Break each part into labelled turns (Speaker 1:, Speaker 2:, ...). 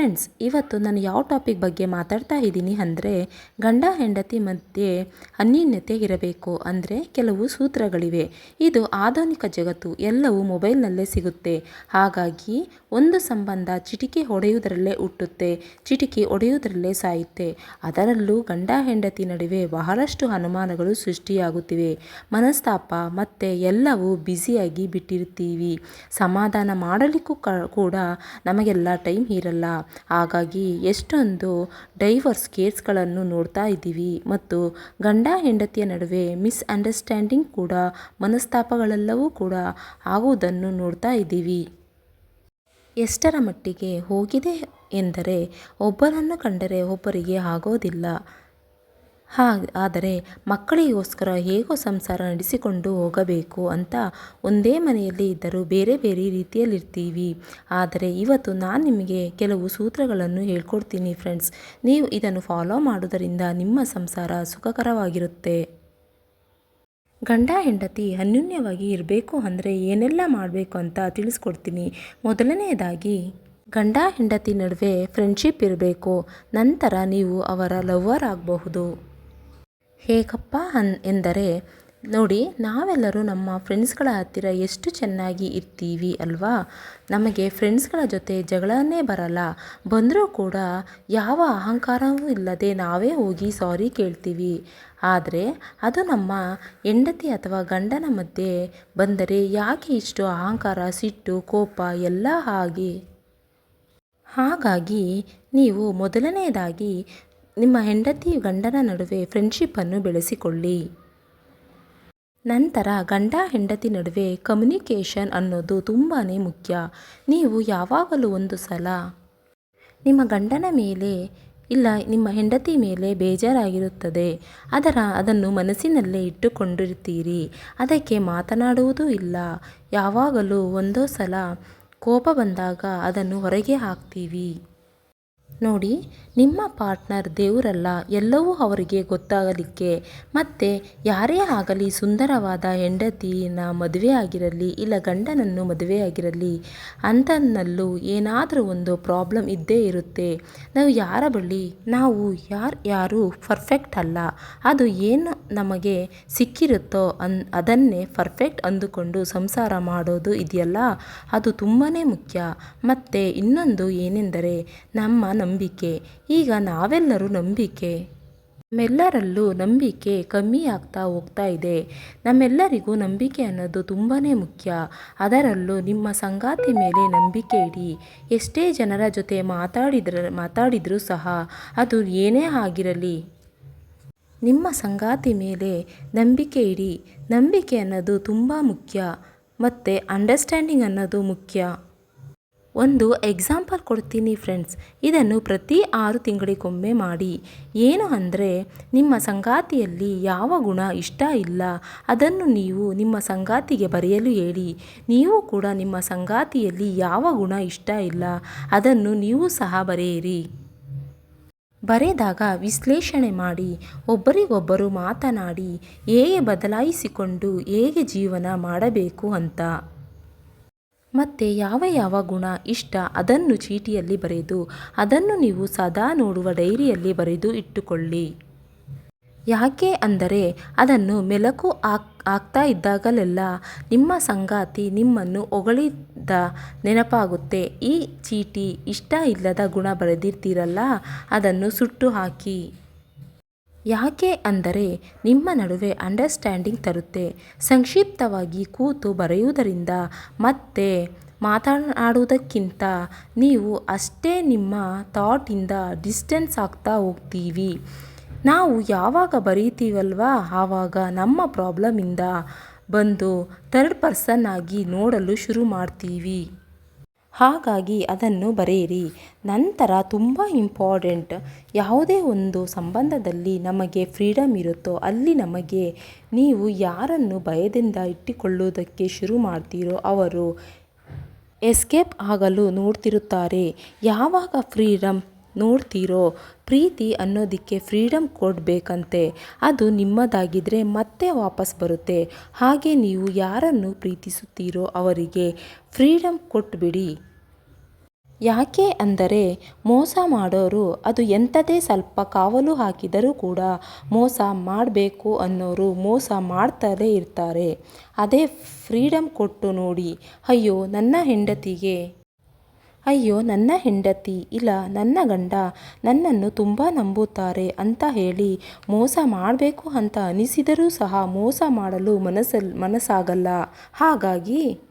Speaker 1: Friends, ಇವತ್ತು ನಾನು ಯಾವ ಟಾಪಿಕ್ ಬಗ್ಗೆ ಮಾತಾಡ್ತಾ ಇದ್ದೀನಿ ಅಂದರೆ ಗಂಡ ಹೆಂಡತಿ ಮಧ್ಯೆ ಅನ್ಯೋನ್ಯತೆ ಇರಬೇಕು ಅಂದರೆ ಕೆಲವು ಸೂತ್ರಗಳಿವೆ. ಇದು ಆಧುನಿಕ ಜಗತ್ತು ಎಲ್ಲವೂ ಮೊಬೈಲ್ನಲ್ಲೇ ಸಿಗುತ್ತೆ. ಹಾಗಾಗಿ ಒಂದು ಸಂಬಂಧ ಚಿಟಿಕೆ ಹೊಡೆಯುವುದರಲ್ಲೇ ಹುಟ್ಟುತ್ತೆ, ಚಿಟಿಕೆ ಹೊಡೆಯುವುದರಲ್ಲೇ ಸಾಯುತ್ತೆ. ಅದರಲ್ಲೂ ಗಂಡ ಹೆಂಡತಿ ನಡುವೆ ಬಹಳಷ್ಟು ಅನುಮಾನಗಳು ಸೃಷ್ಟಿಯಾಗುತ್ತಿವೆ. ಮನಸ್ತಾಪ ಮತ್ತು ಎಲ್ಲವೂ ಬ್ಯುಸಿಯಾಗಿ ಬಿಟ್ಟಿರ್ತೀವಿ. ಸಮಾಧಾನ ಮಾಡಲಿಕ್ಕೂ ಕೂಡ ನಮಗೆಲ್ಲ ಟೈಮ್ ಇರಲ್ಲ. ಹಾಗಾಗಿ ಎಷ್ಟೊಂದು ಡೈವರ್ಸ್ ಕೇಸ್ಗಳನ್ನು ನೋಡ್ತಾ ಇದ್ದೀವಿ. ಮತ್ತು ಗಂಡ ಹೆಂಡತಿಯ ನಡುವೆ ಮಿಸ್ಅಂಡರ್ಸ್ಟ್ಯಾಂಡಿಂಗ್ ಕೂಡ, ಮನಸ್ತಾಪಗಳೆಲ್ಲವೂ ಕೂಡ ಆಗುವುದನ್ನು ನೋಡ್ತಾ ಇದ್ದೀವಿ. ಎಷ್ಟರ ಮಟ್ಟಿಗೆ ಹೋಗಿದೆ ಎಂದರೆ ಒಬ್ಬರನ್ನು ಕಂಡರೆ ಒಬ್ಬರಿಗೆ ಆಗೋದಿಲ್ಲ. ಹಾ ಆದರೆ ಮಕ್ಕಳಿಗೋಸ್ಕರ ಹೇಗೋ ಸಂಸಾರ ನಡೆಸಿಕೊಂಡು ಹೋಗಬೇಕು ಅಂತ ಒಂದೇ ಮನೆಯಲ್ಲಿ ಇದ್ದರೂ ಬೇರೆ ಬೇರೆ ರೀತಿಯಲ್ಲಿರ್ತೀವಿ. ಆದರೆ ಇವತ್ತು ನಾನು ನಿಮಗೆ ಕೆಲವು ಸೂತ್ರಗಳನ್ನು ಹೇಳ್ಕೊಡ್ತೀನಿ ಫ್ರೆಂಡ್ಸ್ ನೀವು ಇದನ್ನು ಫಾಲೋ ಮಾಡೋದರಿಂದ ನಿಮ್ಮ ಸಂಸಾರ ಸುಖಕರವಾಗಿರುತ್ತೆ. ಗಂಡ ಹೆಂಡತಿ ಅನ್ಯೋನ್ಯವಾಗಿ ಇರಬೇಕು ಅಂದರೆ ಏನೆಲ್ಲ ಮಾಡಬೇಕು ಅಂತ ತಿಳಿಸ್ಕೊಡ್ತೀನಿ. ಮೊದಲನೆಯದಾಗಿ, ಗಂಡ ಹೆಂಡತಿ ನಡುವೆ ಫ್ರೆಂಡ್ಶಿಪ್ ಇರಬೇಕು. ನಂತರ ನೀವು ಅವರ ಲವ್ವರ್ ಆಗಬಹುದು. ಹೇಗಪ್ಪ ಅನ್, ಎಂದರೆ, ನೋಡಿ, ನಾವೆಲ್ಲರೂ ನಮ್ಮ ಫ್ರೆಂಡ್ಸ್ಗಳ ಹತ್ತಿರ ಎಷ್ಟು ಚೆನ್ನಾಗಿ ಇರ್ತೀವಿ ಅಲ್ವಾ? ನಮಗೆ ಫ್ರೆಂಡ್ಸ್ಗಳ ಜೊತೆ ಜಗಳನೇ ಬರಲ್ಲ. ಬಂದರೂ ಕೂಡ ಯಾವ ಅಹಂಕಾರವೂ ಇಲ್ಲದೆ ನಾವೇ ಹೋಗಿ ಸಾರಿ ಕೇಳ್ತೀವಿ. ಆದರೆ, ಅದು ನಮ್ಮ ಹೆಂಡತಿ ಅಥವಾ ಗಂಡನ ಮಧ್ಯೆ ಬಂದರೆ ಯಾಕೆ ಇಷ್ಟು ಅಹಂಕಾರ, ಸಿಟ್ಟು, ಕೋಪ ಎಲ್ಲ ಹಾಗೆ? ಹಾಗಾಗಿ, ನೀವು ಮೊದಲನೆಯದಾಗಿ ನಿಮ್ಮ ಹೆಂಡತಿ ಗಂಡನ ನಡುವೆ ಫ್ರೆಂಡ್ಶಿಪ್ಪನ್ನು ಬೆಳೆಸಿಕೊಳ್ಳಿ. ನಂತರ ಗಂಡ ಹೆಂಡತಿ ನಡುವೆ ಕಮ್ಯುನಿಕೇಷನ್ ಅನ್ನೋದು ತುಂಬಾ ಮುಖ್ಯ. ನೀವು ಯಾವಾಗಲೂ ಒಂದು ಸಲ ನಿಮ್ಮ ಗಂಡನ ಮೇಲೆ ಇಲ್ಲ, ನಿಮ್ಮ ಹೆಂಡತಿ ಮೇಲೆ ಬೇಜಾರಾಗಿರುತ್ತದೆ. ಅದರ, ಅದನ್ನು ಮನಸ್ಸಿನಲ್ಲೇ ಇಟ್ಟುಕೊಂಡಿರ್ತೀರಿ. ಅದಕ್ಕೆ ಮಾತನಾಡುವುದೂ ಇಲ್ಲ. ಯಾವಾಗಲೂ ಒಂದೋ ಸಲ ಕೋಪ ಬಂದಾಗ ಅದನ್ನು ಹೊರಗೆ ಹಾಕ್ತೀವಿ. ನೋಡಿ, ನಿಮ್ಮ ಪಾರ್ಟ್ನರ್ ದೇವರಲ್ಲ, ಎಲ್ಲವೂ ಅವರಿಗೆ ಗೊತ್ತಾಗಲಿಕ್ಕೆ. ಮತ್ತು, ಯಾರೇ ಆಗಲಿ ಸುಂದರವಾದ ಹೆಂಡತಿನ ಮದುವೆ ಆಗಿರಲಿ, ಇಲ್ಲ ಗಂಡನನ್ನು ಮದುವೆ ಆಗಿರಲಿ, ಅಂತನಲ್ಲೂ ಏನಾದರೂ ಒಂದು ಪ್ರಾಬ್ಲಮ್ ಇದ್ದೇ ಇರುತ್ತೆ. ನಾವು ಯಾರ ಬಳಿ, ನಾವು ಯಾರು ಯಾರು ಪರ್ಫೆಕ್ಟ್ ಅಲ್ಲ. ಅದು ಏನು ನಮಗೆ ಸಿಕ್ಕಿರುತ್ತೋ ಅನ್, ಅದನ್ನೇ ಪರ್ಫೆಕ್ಟ್ ಅಂದುಕೊಂಡು ಸಂಸಾರ ಮಾಡೋದು ಇದೆಯಲ್ಲ? ಅದು ತುಂಬಾ ಮುಖ್ಯ. ಮತ್ತು ಇನ್ನೊಂದು ಏನೆಂದರೆ ನಮ್ಮ ನಂಬಿಕೆ. ಈಗ ನಾವೆಲ್ಲರೂ ನಂಬಿಕೆ. ನಮ್ಮೆಲ್ಲರಲ್ಲೂ ನಂಬಿಕೆ ಕಮ್ಮಿ ಆಗ್ತಾ ಹೋಗ್ತಾ ಇದೆ. ನಮ್ಮೆಲ್ಲರಿಗೂ ನಂಬಿಕೆ ಅನ್ನೋದು ತುಂಬಾ ಮುಖ್ಯ. ಅದರಲ್ಲೂ ನಿಮ್ಮ ಸಂಗಾತಿ ಮೇಲೆ ನಂಬಿಕೆ ಇಡಿ. ಎಷ್ಟೇ ಜನರ ಜೊತೆ ಮಾತಾಡಿದ್ರ, ಮಾತಾಡಿದರೂ ಸಹ ಅದು ಏನೇ ಆಗಿರಲಿ. ನಿಮ್ಮ ಸಂಗಾತಿ ಮೇಲೆ ನಂಬಿಕೆ ಇಡಿ. ನಂಬಿಕೆ ಅನ್ನೋದು ತುಂಬ ಮುಖ್ಯ. ಮತ್ತು ಅಂಡರ್ಸ್ಟ್ಯಾಂಡಿಂಗ್ ಅನ್ನೋದು ಮುಖ್ಯ. ಒಂದು ಎಕ್ಸಾಂಪಲ್ ಕೊಡ್ತೀನಿ ಫ್ರೆಂಡ್ಸ್ ಇದನ್ನು ಪ್ರತಿ ಆರು ತಿಂಗಳಿಗೊಮ್ಮೆ ಮಾಡಿ. ಏನು ಅಂದರೆ, ನಿಮ್ಮ ಸಂಗಾತಿಯಲ್ಲಿ ಯಾವ ಗುಣ ಇಷ್ಟ ಇಲ್ಲ, ಅದನ್ನು ನೀವು ನಿಮ್ಮ ಸಂಗಾತಿಗೆ ಬರೆಯಲು ಹೇಳಿ. ನೀವು ಕೂಡ ನಿಮ್ಮ ಸಂಗಾತಿಯಲ್ಲಿ ಯಾವ ಗುಣ ಇಷ್ಟ ಇಲ್ಲ, ಅದನ್ನು ನೀವು ಸಹ ಬರೆಯಿರಿ. ಬರೆದಾಗ ವಿಶ್ಲೇಷಣೆ ಮಾಡಿ, ಒಬ್ಬರಿಗೊಬ್ಬರು ಮಾತನಾಡಿ, ಹೇಗೆ ಬದಲಾಯಿಸಿಕೊಂಡು ಹೇಗೆ ಜೀವನ ಮಾಡಬೇಕು ಅಂತ. ಮತ್ತು ಯಾವ ಯಾವ ಗುಣ, ಇಷ್ಟ ಅದನ್ನು ಚೀಟಿಯಲ್ಲಿ ಬರೆದು, ಅದನ್ನು ನೀವು ಸದಾ ನೋಡುವ ಡೈರಿಯಲ್ಲಿ ಬರೆದು ಇಟ್ಟುಕೊಳ್ಳಿ. ಯಾಕೆ ಅಂದರೆ ಅದನ್ನು ಮೆಲಕು ಹಾಕ್ ಆಗ್ತಾ ಇದ್ದಾಗಲೆಲ್ಲ ನಿಮ್ಮ ಸಂಗಾತಿ ನಿಮ್ಮನ್ನು ಹೊಗಳಿದ ನೆನಪಾಗುತ್ತೆ. ಈ ಚೀಟಿ ಇಷ್ಟ ಇಲ್ಲದ ಗುಣ ಬರೆದಿರ್ತೀರಲ್ಲ, ಅದನ್ನು ಸುಟ್ಟು ಹಾಕಿ. ಯಾಕೆ ಅಂದರೆ ನಿಮ್ಮ ನಡುವೆ ಅಂಡರ್ಸ್ಟ್ಯಾಂಡಿಂಗ್ ತರುತ್ತೆ. ಸಂಕ್ಷಿಪ್ತವಾಗಿ ಕೂತು ಬರೆಯುವುದರಿಂದ ಮತ್ತೆ ಮಾತನಾಡುವುದಕ್ಕಿಂತ ನೀವು ಅಷ್ಟೇ ನಿಮ್ಮ ಥಾಟಿಂದ ಡಿಸ್ಟೆನ್ಸ್ ಆಗ್ತಾ ಹೋಗ್ತೀವಿ. ನಾವು ಯಾವಾಗ ಬರೀತೀವಲ್ವಾ? ಆವಾಗ ನಮ್ಮ ಪ್ರಾಬ್ಲಮಿಂದ ಬಂದು ಥರ್ಡ್ ಪರ್ಸನ್ ಆಗಿ ನೋಡಲು ಶುರು ಮಾಡ್ತೀವಿ. ಹಾಗಾಗಿ ಅದನ್ನು ಬರೆಯಿರಿ. ನಂತರ ತುಂಬ ಇಂಪಾರ್ಟೆಂಟ್ ಯಾವುದೇ ಒಂದು ಸಂಬಂಧದಲ್ಲಿ ನಮಗೆ ಫ್ರೀಡಮ್ ಇರುತ್ತೋ ಅಲ್ಲಿ ನಮಗೆ ನೀವು ಯಾರನ್ನು ಭಯದಿಂದ ಇಟ್ಟುಕೊಳ್ಳುವುದಕ್ಕೆ ಶುರು ಮಾಡ್ತೀರೋ ಅವರು ಎಸ್ಕೇಪ್ ಆಗಲು ನೋಡ್ತಿರುತ್ತಾರೆ. ಯಾವಾಗ ಫ್ರೀಡಮ್ ನೋಡ್ತೀರೋ ಪ್ರೀತಿ ಅನ್ನೋದಕ್ಕೆ ಫ್ರೀಡಮ್ ಕೊಡಬೇಕಂತೆ. ಅದು ನಿಮ್ಮದಾಗಿದ್ದರೆ ಮತ್ತೆ ವಾಪಸ್ ಬರುತ್ತೆ. ಹಾಗೆ ನೀವು ಯಾರನ್ನು ಪ್ರೀತಿಸುತ್ತೀರೋ ಅವರಿಗೆ ಫ್ರೀಡಮ್ ಕೊಟ್ಬಿಡಿ. ಯಾಕೆ ಅಂದರೆ ಮೋಸ ಮಾಡೋರು ಅದು ಎಂಥದೇ ಸ್ವಲ್ಪ ಕಾವಲು ಹಾಕಿದರೂ ಕೂಡ ಮೋಸ ಮಾಡಬೇಕು ಅನ್ನೋರು ಮೋಸ ಮಾಡ್ತಲೇ ಇರ್ತಾರೆ. ಅದೇ ಫ್ರೀಡಮ್ ಕೊಟ್ಟು ನೋಡಿ. ಅಯ್ಯೋ, ನನ್ನ ಹೆಂಡತಿಗೆ. ಅಯ್ಯೋ, ನನ್ನ ಹೆಂಡತಿ. ಇಲ್ಲ, ನನ್ನ ಗಂಡ. ನನ್ನನ್ನು ತುಂಬ ನಂಬುತ್ತಾರೆ ಅಂತ ಹೇಳಿ ಮೋಸ ಮಾಡಬೇಕು ಅಂತ ಅನಿಸಿದರೂ ಸಹ ಮೋಸ ಮಾಡಲು ಮನಸ್ಸಲ್ಲಿ ಮನಸ್ಸಾಗಲ್ಲ. ಹಾಗಾಗಿ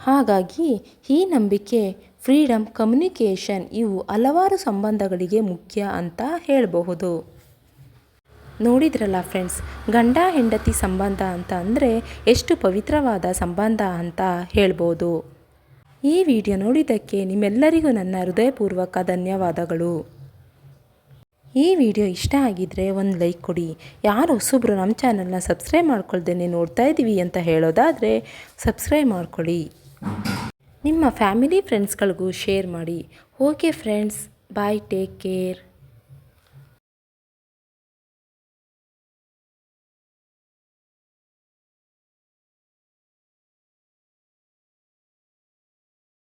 Speaker 1: ಹಾಗಾಗಿ ಈ ನಂಬಿಕೆ ಫ್ರೀಡಮ್ ಕಮ್ಯುನಿಕೇಷನ್ ಇವು ಹಲವಾರು ಸಂಬಂಧಗಳಿಗೆ ಮುಖ್ಯ ಅಂತ ಹೇಳಬಹುದು. ನೋಡಿದ್ರಲ್ಲ ಫ್ರೆಂಡ್ಸ್ ಗಂಡ ಹೆಂಡತಿ ಸಂಬಂಧ ಅಂತ ಅಂದರೆ ಎಷ್ಟು ಪವಿತ್ರವಾದ ಸಂಬಂಧ ಅಂತ ಹೇಳ್ಬೋದು. ಈ ವಿಡಿಯೋ ನೋಡಿದ್ದಕ್ಕೆ ನಿಮ್ಮೆಲ್ಲರಿಗೂ ನನ್ನ ಹೃದಯಪೂರ್ವಕ ಧನ್ಯವಾದಗಳು. ಈ ವಿಡಿಯೋ ಇಷ್ಟ ಆಗಿದ್ದರೆ ಒಂದು ಲೈಕ್ ಕೊಡಿ. ಯಾರು ಹೊಸಬ್ರು ನಮ್ಮ ಚಾನಲ್ನ ಸಬ್ಸ್ಕ್ರೈಬ್ ಮಾಡ್ಕೊಳ್ದೇನೆ ನೋಡ್ತಾ ಇದ್ದೀವಿ ಅಂತ ಹೇಳೋದಾದರೆ ಸಬ್ಸ್ಕ್ರೈಬ್ ಮಾಡ್ಕೊಳ್ಳಿ ನಿಮ್ಮ ಫ್ಯಾಮಿಲಿ ಫ್ರೆಂಡ್ಸ್ಗಳಿಗೂ ಶೇರ್ ಮಾಡಿ. Okay friends bye take care.